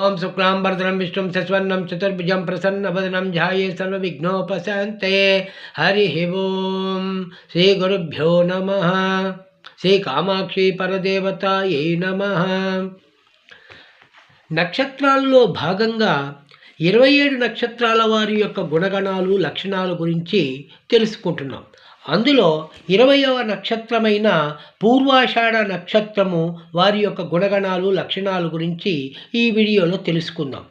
ఓం శుక్లాంబరధరం విష్ణుం శశ్వన్నం చతుర్భుజం ప్రసన్నవదనం ధ్యాయే సర్వవిఘ్నోపశాంతే హరి ఓం. శ్రీ గురుభ్యో నమ. శ్రీ కామాక్షి పరదేవతాయై నమ. నక్షత్రాల్లో భాగంగా ఇరవై ఏడు నక్షత్రాల వారి యొక్క గుణగణాలు లక్షణాల గురించి తెలుసుకుంటున్నాం. అందులో ఇరవయవ నక్షత్రమైన పూర్వాషాఢ నక్షత్రము వారి యొక్క గుణగణాలు లక్షణాలు గురించి ఈ వీడియోలో తెలుసుకుందాం.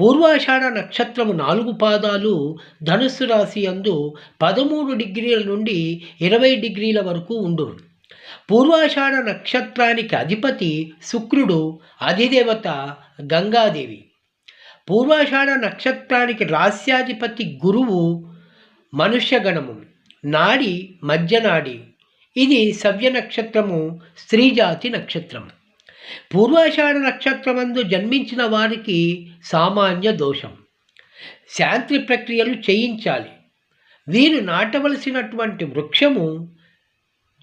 పూర్వాషాఢ నక్షత్రము నాలుగు పాదాలు ధనుస్సు రాశి అందు పదమూడు డిగ్రీల నుండి ఇరవై డిగ్రీల వరకు ఉండును. పూర్వాషాఢ నక్షత్రానికి అధిపతి శుక్రుడు అధిదేవత గంగాదేవి. పూర్వాషాఢ నక్షత్రానికి రాస్యాధిపతి గురువు మనుష్యగణము. నాడి మధ్యనాడి. ఇది సవ్య నక్షత్రము స్త్రీజాతి నక్షత్రం. పూర్వాషాఢ నక్షత్రమందు జన్మించిన వారికి సామాన్య దోషం. శాంతి ప్రక్రియలు చేయించాలి. వీరు నాటవలసినటువంటి వృక్షము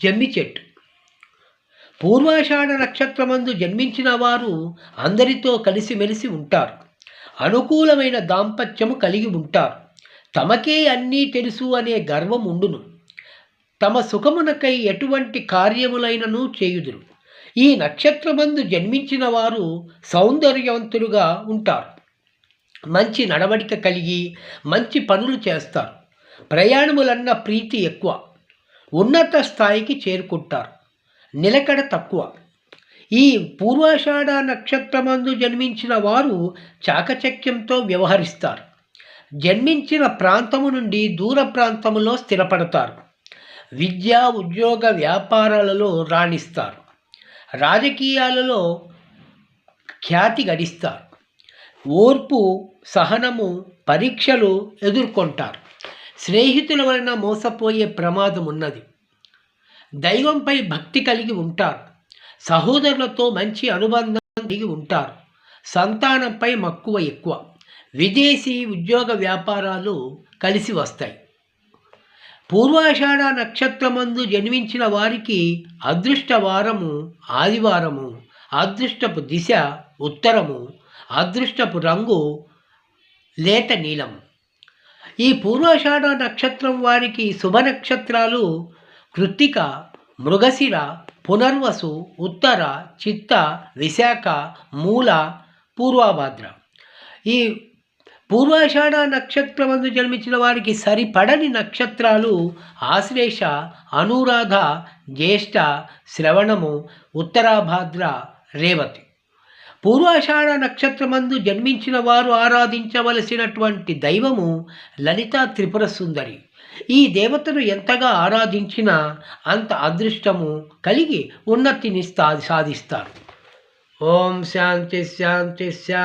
జమ్మి చెట్టు. పూర్వాషాఢ నక్షత్రమందు జన్మించిన వారు అందరితో కలిసిమెలిసి ఉంటారు. అనుకూలమైన దాంపత్యము కలిగి ఉంటారు. తమకే అన్నీ తెలుసు అనే గర్వం ఉండును తమ సుఖమునకై ఎటువంటి కార్యములైనను చేయుదురు. ఈ నక్షత్రమందు జన్మించిన వారు సౌందర్యవంతులుగా ఉంటారు. మంచి నడవడిక కలిగి మంచి పనులు చేస్తారు. ప్రయాణములన్న ప్రీతి ఎక్కువ. ఉన్నత స్థాయికి చేరుకుంటారు. నిలకడ తక్కువ. ఈ పూర్వాషాఢ నక్షత్రమందు జన్మించిన వారు చాకచక్యంతో వ్యవహరిస్తారు. జన్మించిన ప్రాంతము నుండి దూర ప్రాంతములో స్థిరపడతారు. విద్య ఉద్యోగ వ్యాపారాలలో రాణిస్తారు. రాజకీయాలలో ఖ్యాతి గడిస్తారు. ఓర్పు సహనము పరీక్షలు ఎదుర్కొంటారు. స్నేహితుల వలన మోసపోయే ప్రమాదం ఉన్నది. దైవంపై భక్తి కలిగి ఉంటారు. సహోదరులతో మంచి అనుబంధం కలిగి ఉంటారు. సంతానంపై మక్కువ ఎక్కువ. విదేశీ ఉద్యోగ వ్యాపారాలు కలిసి వస్తాయి. పూర్వాషాఢ నక్షత్రమందు జన్మించిన వారికి అదృష్ట వారము ఆదివారము అదృష్టపు దిశ ఉత్తరము అదృష్టపు రంగు లేత నీలం. ఈ పూర్వాషాఢ నక్షత్రం వారికి శుభ నక్షత్రాలు కృత్తిక మృగశిర పునర్వసు ఉత్తర చిత్త విశాఖ మూల పూర్వభద్ర. ఈ పూర్వాషాఢ నక్షత్రమందు జన్మించిన వారికి సరిపడని నక్షత్రాలు ఆశ్లేష అనురాధ జ్యేష్ఠ శ్రవణము ఉత్తరాభాద్ర రేవతి. పూర్వాషాఢ నక్షత్రమందు జన్మించిన వారు ఆరాధించవలసినటువంటి దైవము లలిత త్రిపుర సుందరి ఈ దేవతను ఎంతగా ఆరాధించినా అంత అదృష్టము కలిగి ఉన్నతిని సాధిస్తారు. ఓం శాంతి శాంతి శాంతి.